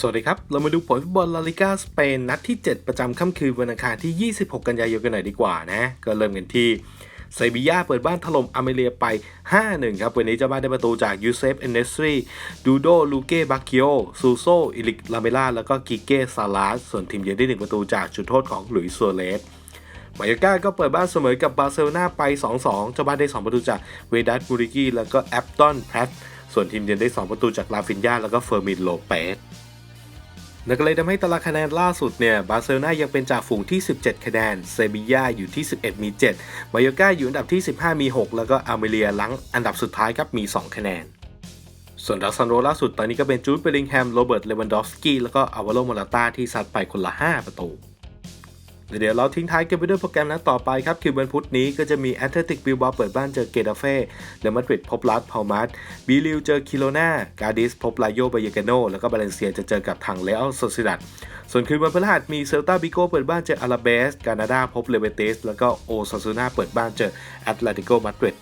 สวัสดีครับ เรามาดูผลฟุตบอลลาลิกาสเปนนัดที่ 7 ประจำค่ำคืนวันอังคารที่ 26 กันยายนกันหน่อยดีกว่านะ ก็เริ่มกันที่เซบียาเปิดบ้านถล่มอเมเรียไป 5-1 ครับ วันนี้เจ้าบ้านได้ประตูจากยูเซฟ เอนเนสรีดูโด ลูเก้บาคิโอ ซูโซ อิลิก ลาเมล่า แล้วก็กิเก้ ซาลาส ส่วนทีมเยือนได้ 1 ประตูจากจุดโทษของหลุยส์ซัวเรสมายาก้าก็เปิดบ้านเสมอกับบาร์เซโลนาไป 2-2 เจ้าบ้านได้ 2 ประตูจากเวดัสบูริกี้ แล้วก็แอปตันแพทส่วนทีมเยือนได้ 2 ประตูจากลาฟินยาแล้วก็เฟอร์มินโลเปส นั่นก็เลยทำให้ตารางคะแนนล่าสุดเนี่ยบาร์เซโลนายังเป็นจ่าฝูงที่ 17 คะแนน เซบีย่าอยู่ที่ 11 มี 7 มายอกาอยู่อันดับที่ 15 มี 6 แล้วก็อาร์เมเลียหลังอันดับสุดท้ายครับมี 2 คะแนน ส่วนดักซันโรล่าสุดตอนนี้ก็เป็นจูดเบลลิงแฮม โรเบิร์ต เลวันดอฟสกี้ แล้วก็อาวาโลมอราตาที่ซัดไปคนละ 5 ประตู เดี๋ยวเราทิ้งท้ายกันไปด้วยโปรแกรมนัดต่อไปครับ คือวันพุธนี้ก็จะมีแอตเลติกบิลบาเปิดบ้านเจอเกตาเฟ่เรอัลมาดริดพบลาสพามัสบีลิวเจอคิโลนาการดิสพบลาโยบายเกโน แล้วก็บาเลนเซียจะเจอกับทางเลอัลโซซิดัดส่วนคืนวันพฤหัสมีเซลตาบิโกเปิดบ้านเจออาราเบสกานาดาพบเลเวเตสแล้วก็โอซาซูนาเปิดบ้านเจอแอตเลติโกมาดริด